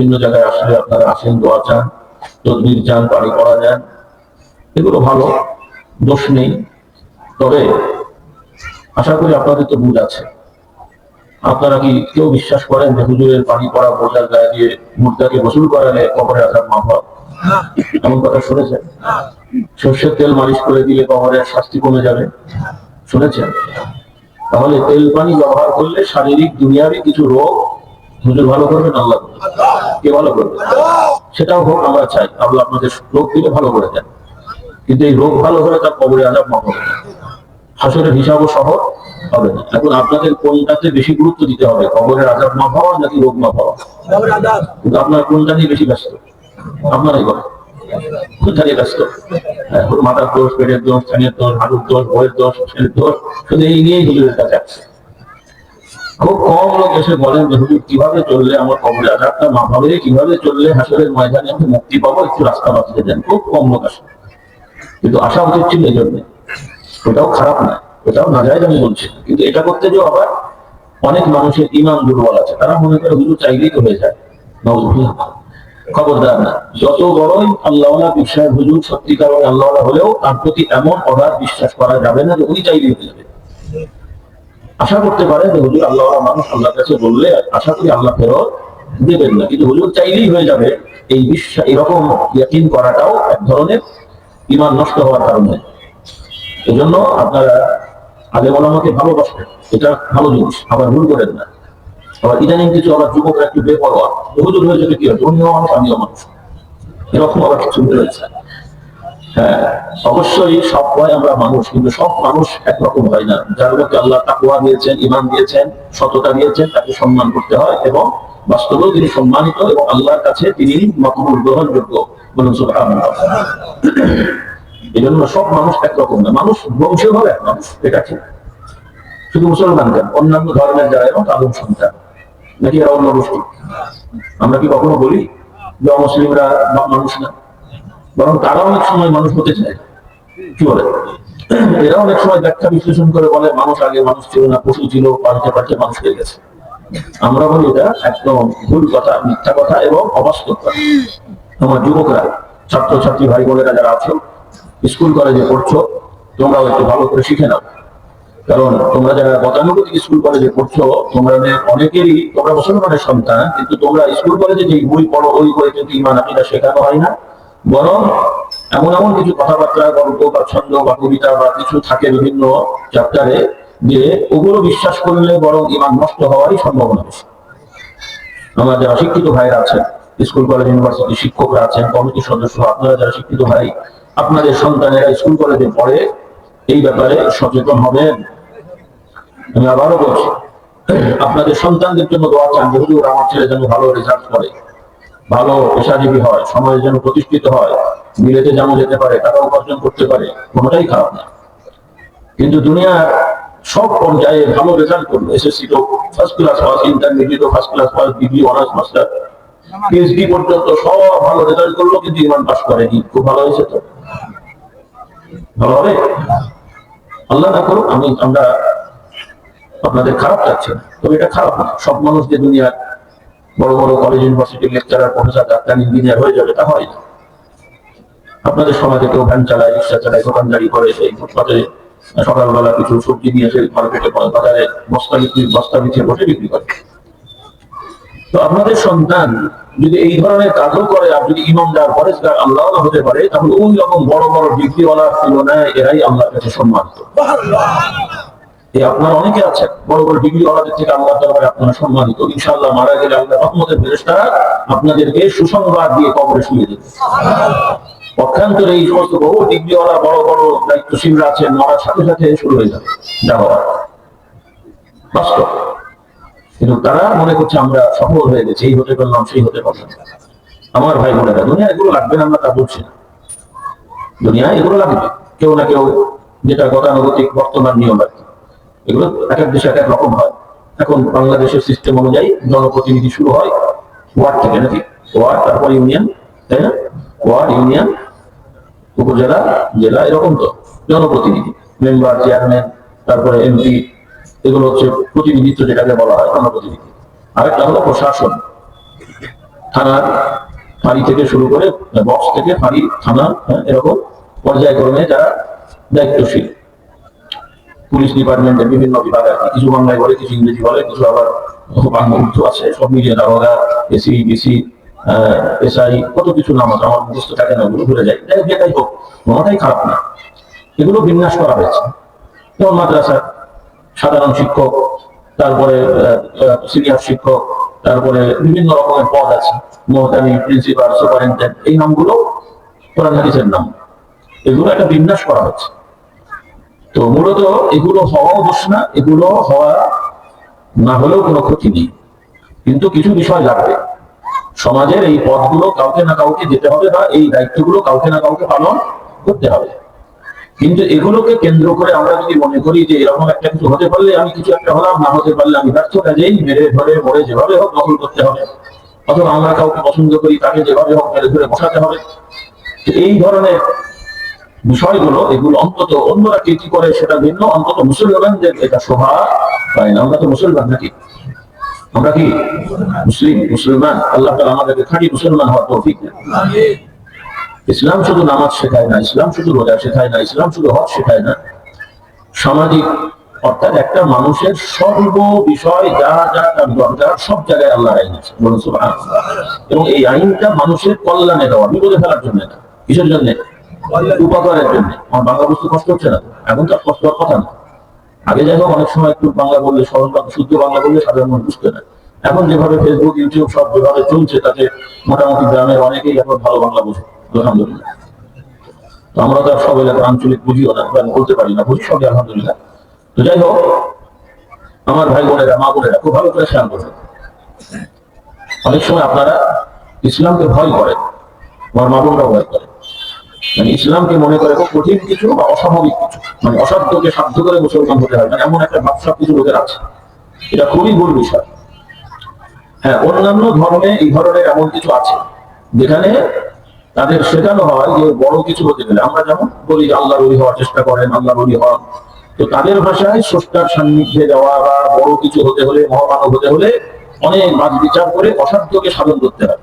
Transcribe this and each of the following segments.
বিভিন্ন জায়গায় আসলে আপনারা আসেন, দোয়া চান, তদবির চান বাড়ি করা যান। এগুলো ভালো, দোষ নেই। তবে আশা করি আপনাদের তো বুঝ আছে। আপনারা কি কেউ বিশ্বাস করেন যে হুজুরের পানি পড়া, বোঝার গায়ে দিয়ে মুর্দাকে গোসল করালে কবরে আসার মাফ? এমন কথা শুনেছেন? সর্ষের তেল মালিশ করে দিলে কবরের শাস্তি কমে যাবে? শুনেছেন? তাহলে তেল পানি ব্যবহার করলে শারীরিক দুনিয়ারই কিছু রোগ হুজুর ভালো করবেন, আল্লাহ। কে ভালো করবে সেটাও হোক আমরা চাই। আল্লাহ আপনাদের রোগ দিলে ভালো করে দেন। কিন্তু এই রোগ ভালো হলে তার কবরে আজাব মাফ হবে। হাসরের হিসাবও সহ হবে না। এখন আপনাদের কোনটাতে বেশি গুরুত্ব দিতে হবে? কবরের আজাব মাফ হওয়া নাকি রোগ মাফ হওয়া? কিন্তু আপনার কোনটা নিয়ে বেশি ব্যস্ত? আপনারাই বলেন। কোনটা নিয়ে ব্যস্ত? হ্যাঁ, মাথার দোষ পেটের দোষ স্থানীয় দোষ হাড়ুর দোষ বইয়ের দোষ ছেলের দোষ শুধু এই নিয়েই হুজুরের কাছে আসছে। খুব কম লোক এসে বলেন যে, হুজুর, কীভাবে চললে আমার কবরে আজাবটা মাফ হবে কীভাবে চললে হাসরের ময়দানে আমি মুক্তি পাবো? একটু রাস্তা বাঁচিয়ে দেন। খুব কম লোক আসে। কিন্তু আসা উচিত ছিল এই জন্য। ওটাও খারাপ না ওটাও না যায় আমি বলছি কিন্তু এটা করতে যে আবার অনেক মানুষের ইমান দুর্বল আছে। তারা মনে করে, হুজুর, চাইলেই তো হয়ে যায়। খবরদার না, যত বড়ই আল্লাহ বিশ্বাস, হুজুর, সত্যিকার আল্লাহ হলেও তার প্রতি এমন অগাধ বিশ্বাস করা যাবে না যে, উনি চাইলেই হয়ে যাবে। আশা করতে পারে যে হুজুর আল্লাহ মানুষ আল্লাহর কাছে বললে আশা করি আল্লাহ ফেরত দেবেন না। কিন্তু হুজুর চাইলেই হয়ে যাবে এই বিশ্বাস, এরকম ইয়াকিন করাটাও এক ধরনের ইমান নষ্ট হওয়ার কারণে। এই জন্য আপনারা আগে আমাকে ভালোবাসবেন, এটা ভালো জিনিস, আবার ভুল করেন না। আবার ইদানিং কিছু আবার যুবকরা একটু বেপরোয়া হুজুর হয়ে যাবে কি হয়? অন্য মানুষ, আমিও মানুষ। এরকম আবার কিছু রয়েছে অবশ্যই সব হয় আমরা মানুষ, কিন্তু সব মানুষ একরকম হয় না। যার মধ্যে আল্লাহ তাকুয়া দিয়েছেন ইমান দিয়েছেন, সততা দিয়েছেন, তাকে সম্মান করতে হয় এবং বাস্তবেও তিনি সম্মানিত এবং আল্লাহর কাছে তিনি গ্রহণযোগ্য। বলুন এই জন্য সব মানুষ একরকম না। মানুষ বংশীয় ভাবে এক মানুষ, এটা ঠিক। শুধু মুসলমান কেন? অন্যান্য ধর্মের যারা এবং আদম সন্তান। নাকি এরা অন্য আমরা কি কখনো বলি যে অমুসলিমরা মানুষ না? বরং তারা অনেক সময় মানুষ হতে চায়। কি বলে? এরা অনেক সময় ব্যাখ্যা বিশ্লেষণ করে বলে, মানুষ আগে মানুষ ছিল না, পশু ছিল পাল্টে পাল্টে মানুষ হয়ে গেছে। আমরা বলি এটা একদম ভুল কথা, মিথ্যা কথা এবং অবাস্তব কথা। আমার যুবকরা, ছাত্রছাত্রী ভাই বোনেরা যারা আছো, স্কুল কলেজে পড়ছো, তোমরাও একটু ভালো করে শিখে নাও। কারণ তোমরা যারা গতানুগতিক স্কুল কলেজে পড়ছো, তোমরা অনেকেরই, তোমরা মুসলমানের সন্তান, কিন্তু তোমরা স্কুল কলেজে যে বই পড়ো, ওই বই কিন্তু ইমান, আকিদা শেখানো হয় না। বরং এমন এমন কিছু কথাবার্তা গল্প বা ছন্দ বা কবিতা বা কিছু থাকে বিভিন্ন চ্যাপ্টারে যে ওগুলো বিশ্বাস করলে বরং ইমান নষ্ট হওয়ারই সম্ভাবনা বেশি। আমার যারা শিক্ষিত ভাইরা আছেন, স্কুল, কলেজ ইউনিভার্সিটি শিক্ষকরা আছেন, কমিটির সদস্য, আপনারা যারা শিক্ষিত ভাই, আপনাদের সন্তানেরা স্কুল, কলেজে পড়ে, এই ব্যাপারে সচেতন হবেন। আমি আবারও বলছি, আপনাদের সন্তানদের জন্য দোয়া চান যে হুজুর আমার ছেলে যেন ভালো রেজাল্ট করে। ভালো, পেশাজীবী হয় সমাজে যেন প্রতিষ্ঠিত হয়, বিলেতে যেন যেতে পারে টাকা উপার্জন করতে পারে, কোনোটাই খারাপ না। কিন্তু দুনিয়ার সব পর্যায়ে ভালো রেজাল্ট করল এসএসসি তো first class pass intermediate first class pass degree honours master PhD পর্যন্ত সব ভালো রেজাল্ট করল, কিন্তু ইমান পাস করেনি। খুব ভালো হয়েছে তো? ভালো হবে? আল্লাহ না করুক, আমি, আমরা আপনাদের খারাপ লাগছে না। তবে এটা খারাপ না। সব মানুষ যে দুনিয়ার বড় বড় কলেজ ইউনিভার্সিটির লেকচারার প্রফেসর ডাক্তার ইঞ্জিনিয়ার হয়ে যাবে তা হয় না। আপনাদের সমাজে কেউ ভ্যান চালায়, রিক্সা চালায় দোকানদারি করে, সেই ফুটপাতে সকালবেলা কিছু সবজি নিয়ে এসে মার্কেটে, বাজারে বস্তা বিক্রি, বস্তা বিছিয়ে বসে বিক্রি করে। তো আপনাদের সন্তান যদি এই ধরনের কাজও করে, আর যদি ইমানদার পরেশগার আল্লাহ হতে পারে, তাহলে ওই রকম বড় বড় ডিগ্রিওয়ালার তুলনায় এরাই আল্লাহর কাছে সম্মানিত। এই আপনার অনেকে আছেন, বড় বড় ডিগ্রি ওয়ালাদের থেকে আল্লাহ দরবারে আপনারা সম্মানিত। ইনশাআল্লাহ মারা গেলে আল্লাহ রহমতের ফেরেশতারা আপনাদেরকে সুসংবাদ দিয়ে কবরে শুয়ে দেবে। পক্ষান্তরে এই সমস্ত বহু ডিগ্রিওয়ালা, বড় বড় দায়িত্বশীলরা আছেন মরার সাথে সাথে শুরু হয়ে যাবে। যা হওয়ার বাস্তব। কিন্তু তারা মনে করছে আমরা সফল হয়ে গেছি, এই হতে পারলাম, সেই হতে পারলাম। আমার ভাই বোনেরা, দুনিয়া এগুলো লাগবে না, আমরা তা বলছি না। দুনিয়া এগুলো লাগবে। কেউ না কেউ যেটা গতানুগতিক বর্তমান নিয়ম আর কি। এগুলো এক এক দেশে এক এক রকম হয়। এখন বাংলাদেশের সিস্টেম অনুযায়ী জনপ্রতিনিধি শুরু হয় ওয়ার্ড থেকে নাকি? ওয়ার্ড তারপর ইউনিয়ন তাই না? ওয়ার্ড ইউনিয়ন উপজেলা জেলা এরকম তো। জনপ্রতিনিধি মেম্বার চেয়ারম্যান তারপরে এমপি এগুলো হচ্ছে প্রতিনিধিত্ব যেটাকে বলা হয় জনপ্রতিনিধি। আরেকটা হলো প্রশাসন। থানার ফাঁড়ি থেকে শুরু করে বক্স থেকে ফাঁড়ি থানা হ্যাঁ, এরকম পর্যায়ক্রমে যারা দায়িত্বশীল। পুলিশ ডিপার্টমেন্টের বিভিন্ন বিভাগ আছে। কিছু বাংলায় বলে, কিছু ইংরেজি বলে, কিছু আবার বাংলা উর্দু আছে। সব মিলিয়ে দারোগা এসি বিসি এসআই কত কিছু নাম আছে, আমার মুখস্থ থাকে না ওগুলো ভুলে যাই। যাই যেটাই হোক, কোনোটাই খারাপ না। এগুলো বিন্যাস করা হয়েছে। যেমন মাদ্রাসা, সাধারণ শিক্ষক, তারপরে সিনিয়র শিক্ষক, তারপরে বিভিন্ন রকমের পদ আছে। মহতামি প্রিন্সিপাল সুপারিনটেন্ডেন্ট এই নামগুলো কোরআন হাদিসের নাম। এগুলো একটা বিন্যাস করা হচ্ছে তো মূলত এগুলো হওয়াও দোষ না, এগুলো হওয়া না হলেও কোনো ক্ষতি নেই। কিন্তু কিছু বিষয় লাগবে। সমাজের এই পদগুলো কাউকে না কাউকে যেতে হবে বা এই দায়িত্বগুলো কাউকে না কাউকে পালন করতে হবে। কিন্তু এগুলোকে কেন্দ্র করে আমরা যদি মনে করি যে এরকম একটা কিছু হতে পারলে আমি কিছু একটা হলাম, না হতে পারলে আমি ব্যর্থ, কাজেই মেরে ধরে মরে যেভাবে হোক দখল করতে হবে। অথবা আমরা কাউকে পছন্দ করি, তাকে যেভাবে হোক মেরে ধরে বসাতে হবে। এই ধরনের বিষয়গুলো, এগুলো অন্তত অন্যরা কি কি করে সেটা ভিন্ন, অন্তত মুসলমানদের এটা শোভা পায় না। আমরা তো মুসলমান নাকি? আমরা কি মুসলিম, মুসলমান? আল্লাহ তাআলা আমাদেরকে খাঁটি মুসলমান হওয়ার তৌফিক ইসলাম শুধু নামাজ শেখায় না, ইসলাম শুধু রোজা শেখায় না, ইসলাম শুধু হজ শেখায় না। সামাজিক, অর্থাৎ একটা মানুষের সর্ব বিষয় যা যা তার দরকার, সব জায়গায় আল্লাহ আইন আছে। এবং এই আইনটা মানুষের কল্যাণে দেওয়া, বিপদে ফেলার জন্য না কিসের জন্য? উপকারের জন্য আমার বাংলা বুঝতে কষ্ট হচ্ছে না। এখন তো কষ্ট হওয়ার কথা না। আগে হোক, অনেক সময় একটু বাংলা বললে বাংলা শুদ্ধ বাংলা বললে সাধারণ মানুষ বুঝতে না এখন যেভাবে ফেসবুক ইউটিউব সব যেভাবে চলছে, তাতে মোটামুটি গ্রামের অনেকেই এখন ভালো বাংলা বোঝে। তো আমরা তো সব এলাকার আঞ্চলিক বুঝিও না বলতে পারি না। বুঝি সবই, আলহামদুলিল্লাহ। তো যাই হোক, আমার ভাই বোনেরা, মা বোনেরা, খুব ভালো করে খেয়াল করবেন অনেক সময় আপনারা ইসলামকে ভয় করেন। আমার মা বোনরা ভয় করে। মানে ইসলামকে মনে করে কঠিন কিছু বা অস্বাভাবিক কিছু। মানে অসাধ্যকে সাধ্য করে মুসলমান হতে হয়। মানে এমন একটা ভাবসাব কিছু লোকের আছে এটা খুবই ভুল বিষয়। হ্যাঁ অন্যান্য ধর্মে এই ধরনের এমন কিছু আছে, যেখানে তাদের শেখানো হয় যে বড় কিছু হতে গেলে। আমরা যেমন বলি যে আল্লাহ রবি হওয়ার চেষ্টা করেন আল্লাহ রবি হন তো তাদের ভাষায় স্রষ্টার সান্নিধ্যে যাওয়া বা বড় কিছু হতে হলে, মহামানব হতে হলে অনেক বাদ বিচার করে অসাধ্যকে সাধন করতে হয়।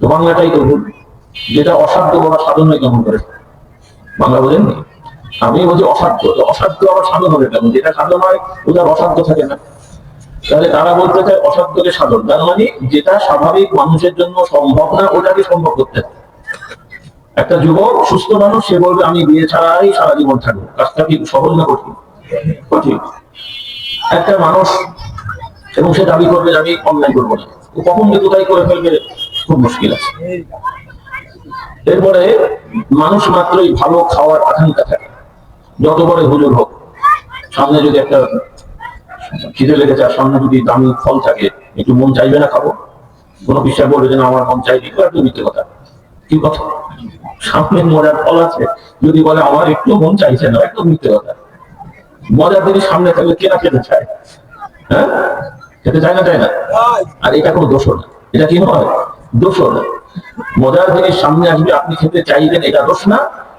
তো বাংলাটাই তো ভুল। যেটা অসাধ্য বলা সাধন কেমন করে? বাংলা বোঝেননি আমি বলছি অসাধ্য। অসাধ্য আবার সাধন হবে কেমন? যেটা সাধন হয়, ওটার অসাধ্য থাকে না। তাহলে তারা বলতে চায় অসাধ্যকে সাধন। তার মানে যেটা স্বাভাবিক মানুষের জন্য সম্ভব না, ওটাকে সম্ভব করতে একটা যুবক, সুস্থ মানুষ, সে বলবে, আমি বিয়ে ছাড়াই সারা জীবন থাকব। কাজটা কি সহজ না কঠিন? কঠিন। একটা মানুষ, এবং সে দাবি করবে আমি অনলাইন করব না। কখন যে কোথায় করে ফেলবে, খুব মুশকিল আছে। এরপরে মানুষ মাত্রই ভালো খাওয়ার আকাঙ্ক্ষা থাকে। যত বড় হুজুর হোক সামনে যদি একটা খিদে লেগেছে আর সামনে যদি দামি ফল থাকে একটু মন চাইবে না খাব। কোনো বিশ্বাস বলবে যে না আমার মন চাইবে একটু মিথ্যে কথা। কি কথা? সামনে মজার ফল আছে যদি বলে আমার একটু মন চাইছে না একদম মিথ্যে কথা। মজার যদি সামনে থাকলে কেনা খেতে চায়? হ্যাঁ? খেতে চায় না চায় না? আর এটা কোনো দোষ না। এটা কি নয় দোষ না। মজার জিনিস সামনে আসবে, আপনি খেতে চাইবেন, এটা দোষ না।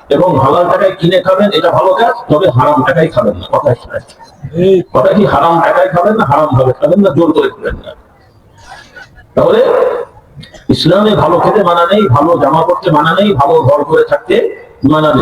এবং হালাল টাকায় কিনে খাবেন, এটা ভালো কাজ, তবে হারাম টাকায় খাবেন না। কথা কথা কি? হারাম টাকায় খাবেন না, হারাম ভাবে খাবেন না, জোর করে খাবেন না। তাহলে, ইসলামে ভালো খেতে মানা নেই, ভালো জামা পড়তে মানা নেই, ভালো ঘর করে থাকতে মানা নেই।